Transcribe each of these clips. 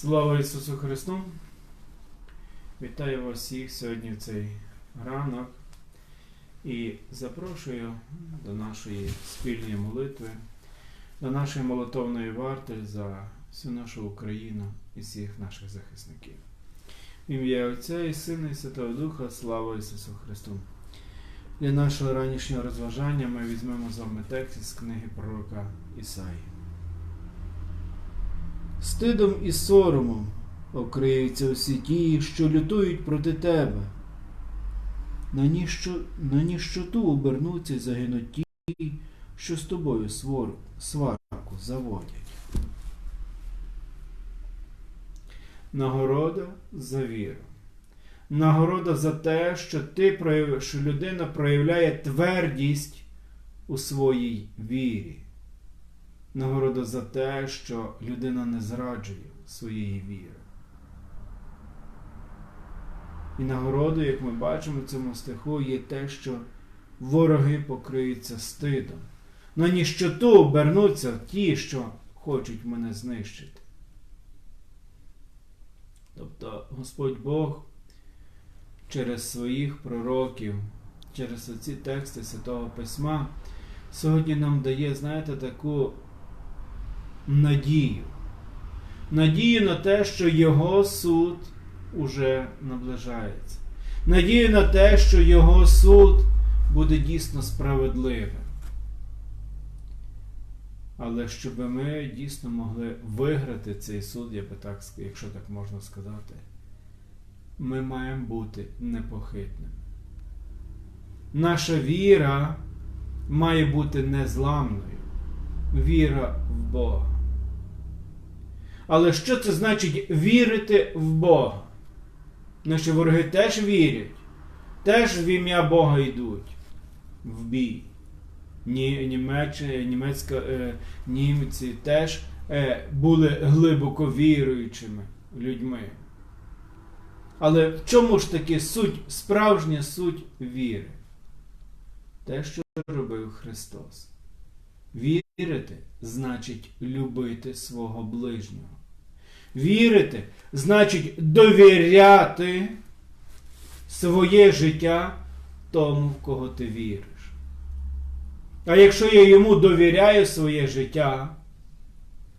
Слава Ісусу Христу! Вітаю вас всіх сьогодні в цей ранок і запрошую до нашої спільної молитви, до нашої молитовної варти за всю нашу Україну і всіх наших захисників. В ім'я Отця і Сина і Святого Духа, слава Ісусу Христу! Для нашого ранішнього розважання ми візьмемо з вами текст із книги пророка Ісаї. Стидом і соромом окриються усі ті, що лютують проти тебе. На ніщо, на ніщоту обернуться і загинуть ті, що з тобою свор, сварку заводять. Нагорода за віру. Нагорода за те, що ти прояв... що людина проявляє твердість у своїй вірі. Нагорода за те, що людина не зраджує своєї віри. І нагородою, як ми бачимо в цьому стиху, є те, що вороги покриються стидом. На ніщоту обернуться ті, що хочуть мене знищити. Тобто Господь Бог через своїх пророків, через оці тексти Святого Письма сьогодні нам дає, знаєте, таку надію. Надію на те, що Його суд уже наближається. Надію на те, що Його суд буде дійсно справедливим. Але щоб ми дійсно могли виграти цей суд, я би так, якщо так можна сказати, ми маємо бути непохитними. Наша віра має бути незламною. Віра в Бога. Але що це значить вірити в Бога? Наші вороги теж вірять, теж в ім'я Бога йдуть в бій. Ні, німеч, німецька, е, німці теж е, були глибоко віруючими людьми. Але в чому ж таки суть, справжня суть віри? Те, що робив Христос. Вірити значить любити свого ближнього. Вірити значить довіряти своє життя тому, в кого ти віриш. А якщо я йому довіряю своє життя,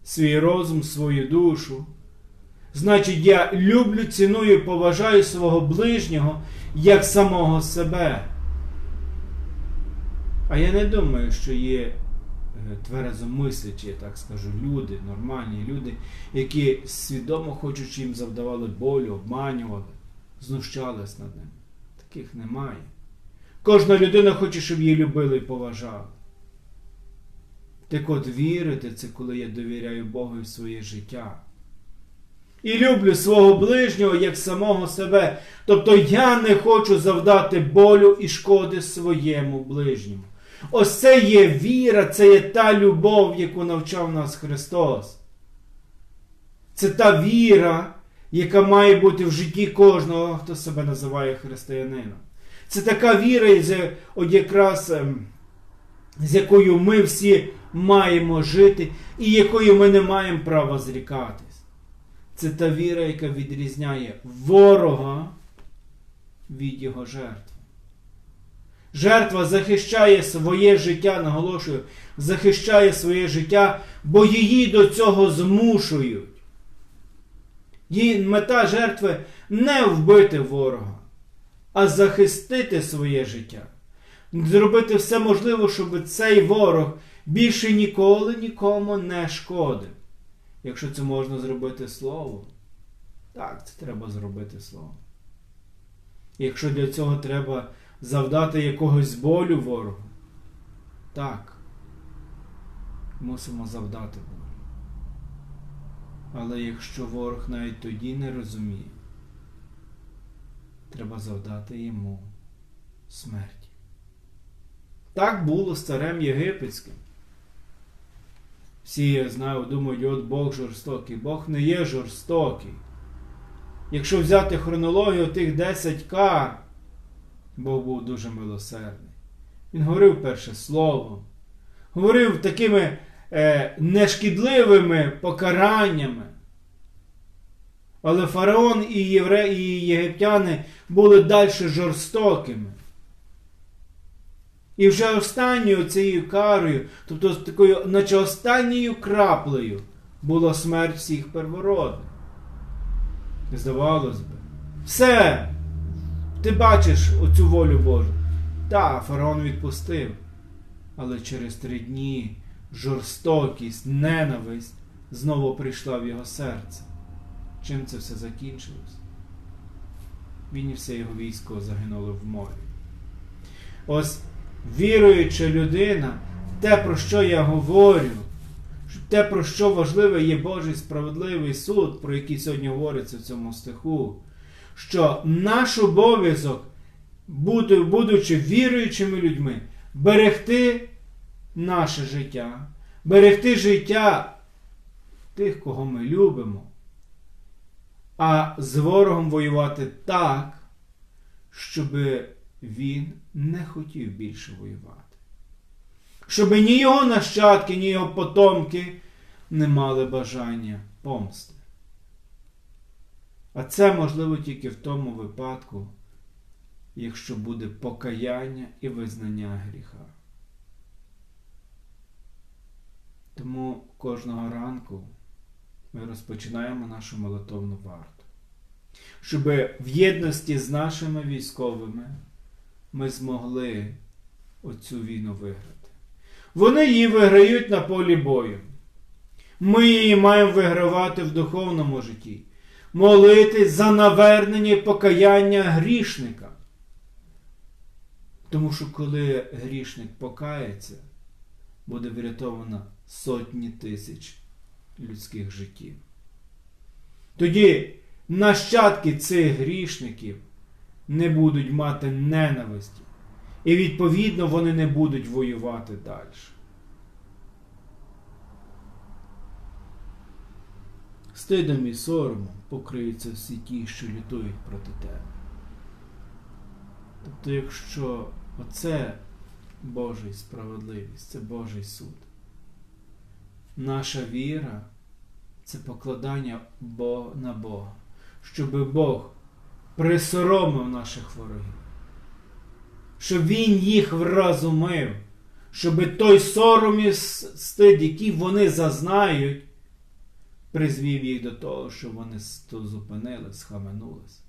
свій розум, свою душу, значить я люблю, ціную і поважаю свого ближнього як самого себе. А я не думаю, що є тверезомислячі, я так скажу, люди, нормальні люди, які свідомо хочуть, їм завдавали болю, обманювали, знущались над ним. Таких немає. Кожна людина хоче, щоб її любили і поважали. Так от вірити це коли я довіряю Богу в своє життя. І люблю свого ближнього як самого себе. Тобто я не хочу завдати болю і шкоди своєму ближньому. Ось це є віра, це є та любов, яку навчав нас Христос. Це та віра, яка має бути в житті кожного, хто себе називає християнином. Це така віра, от якраз ем, з якою ми всі маємо жити, і якою ми не маємо права зрікатись. Це та віра, яка відрізняє ворога від його жертви. Жертва захищає своє життя, наголошую, захищає своє життя, бо її до цього змушують. Її мета жертви не вбити ворога, а захистити своє життя. Зробити все можливе, щоб цей ворог більше ніколи нікому не шкодив. Якщо це можна зробити словом, так, це треба зробити словом. Якщо для цього треба завдати якогось болю ворогу, так, мусимо завдати болю. Але якщо ворог навіть тоді не розуміє, треба завдати йому смерті. Так було з царем Єгипетським. Всі я знаю, думають, от Бог жорстокий. Бог не є жорстокий. Якщо взяти хронологію тих 10 кар, Бог був дуже милосердний. Він говорив перше словом, говорив такими е, нешкідливими покараннями. Але фараон і євреї, і єгиптяни були далі жорстокими. І вже останньою цією карою, тобто такою, наче останньою краплею, була смерть всіх первородних. Здавалось би, все, ти бачиш оцю волю Божу. Так, фараон відпустив. Але через три дні жорстокість, ненависть знову прийшла в його серце. Чим це все закінчилось? Він і все його військо загинуло в морі. Ось віруюча людина, те, про що я говорю, те, про що важливий є Божий справедливий суд, про який сьогодні говориться в цьому стиху, що наш обов'язок, будучи віруючими людьми, берегти наше життя, берегти життя тих, кого ми любимо, а з ворогом воювати так, щоб він не хотів більше воювати. Щоб ні його нащадки, ні його потомки не мали бажання помсти. А це можливо тільки в тому випадку, якщо буде покаяння і визнання гріха. Тому кожного ранку ми розпочинаємо нашу молитовну варту, щоб в єдності з нашими військовими ми змогли оцю війну виграти. Вони її виграють на полі бою. Ми її маємо вигравати в духовному житті, молитись за навернення і покаяння грішника. Тому що коли грішник покається, буде врятовано сотні тисяч людських життів. Тоді нащадки цих грішників не будуть мати ненависті. І відповідно вони не будуть воювати далі. Стидом і соромом покриються всі ті, що лютують проти тебе. Тобто, якщо оце Божий справедливість, це Божий суд, наша віра це покладання на Бога, щоб Бог присоромив наших ворогів щоб він їх вразумив, щоб той сором і стид, який вони зазнають, призвів їх до того, щоб вони зупинили, схаменулись,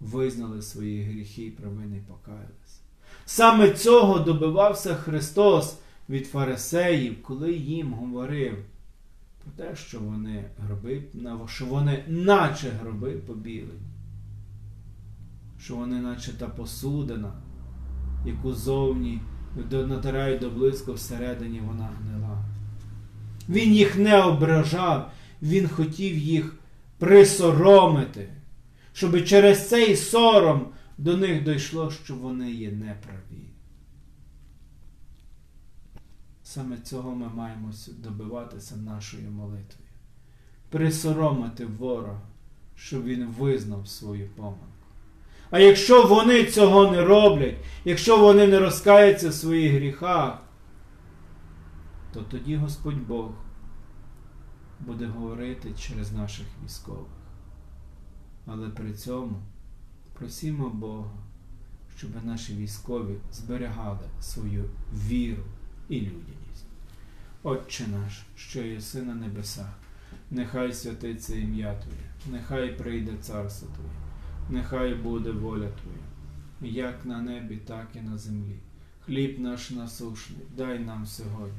визнали свої гріхи і провини і покаялись. Саме цього добивався Христос від фарисеїв, коли їм говорив про те, що вони гроби, що вони наче гроби побілені, що вони наче та посудина яку зовні натирають до близько всередині вона гнила. Він їх не ображав, він хотів їх присоромити, щоб через цей сором до них дійшло, що вони є неправі. Саме цього ми маємо добиватися нашою молитвою. Присоромити ворога, щоб він визнав свою помилку. А якщо вони цього не роблять, якщо вони не розкаються в своїх гріхах, то тоді Господь Бог буде говорити через наших військових. Але при цьому просімо Бога, щоб наші військові зберігали свою віру і людяність. Отче наш, що єси на небесах, нехай святиться ім'я Твоє, нехай прийде царство Твоє нехай буде воля Твоя, як на небі, так і на землі. Хліб наш насушний, дай нам сьогодні,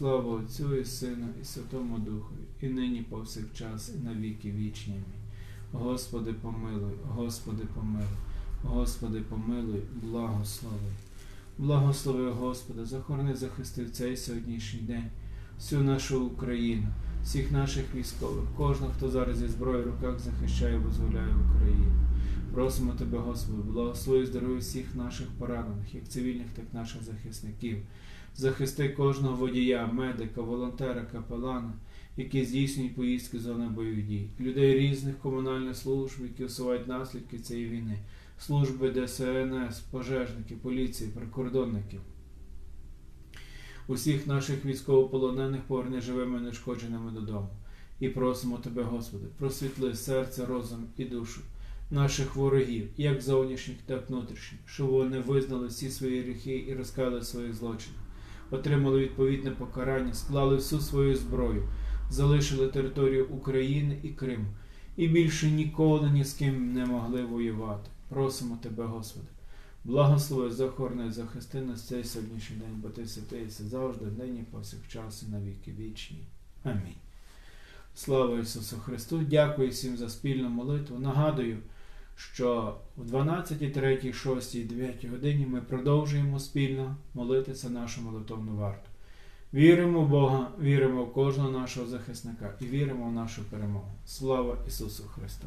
Слава Отцю і Сину, і Святому Духові, і нині повсякчас, і на віки вічні. Господи, помилуй, Господи, помилуй, Господи, помилуй, благослови. Благослови, Господи, захорони, захисти в цей сьогоднішній день, всю нашу Україну, всіх наших військових, кожного, хто зараз зі зброєю в руках захищає і визволяє Україну. Просимо Тебе, Господи, благослови здоров'я всіх наших поранених, як цивільних, так і наших захисників. Захисти кожного водія, медика, волонтера, капелана, які здійснюють поїздки зони бойових дій, людей різних комунальних служб, які усувають наслідки цієї війни, служби ДСНС, пожежників, поліції, прикордонників. Усіх наших військовополонених поверни живими нешкодженими додому. І просимо Тебе, Господи, просвітли серце, розум і душу наших ворогів, як зовнішніх, так і внутрішніх, щоб вони визнали всі свої гріхи і розкали своїх злочинів, отримали відповідне покарання, склали всю свою зброю, залишили територію України і Криму, і більше ніколи ні з ким не могли воювати. Просимо Тебе, Господи. Благослови, захорони, захисти нас цей сьогоднішній день, бо ти святий завжди, нині, повсякчас і на віки вічні. Амінь. Слава Ісусу Христу! Дякую всім за спільну молитву. Нагадую, що в 12, 3, 6, 9 годині ми продовжуємо спільно молитися нашу молитовну варту. Віримо в Бога, віримо в кожного нашого захисника і віримо в нашу перемогу. Слава Ісусу Христу!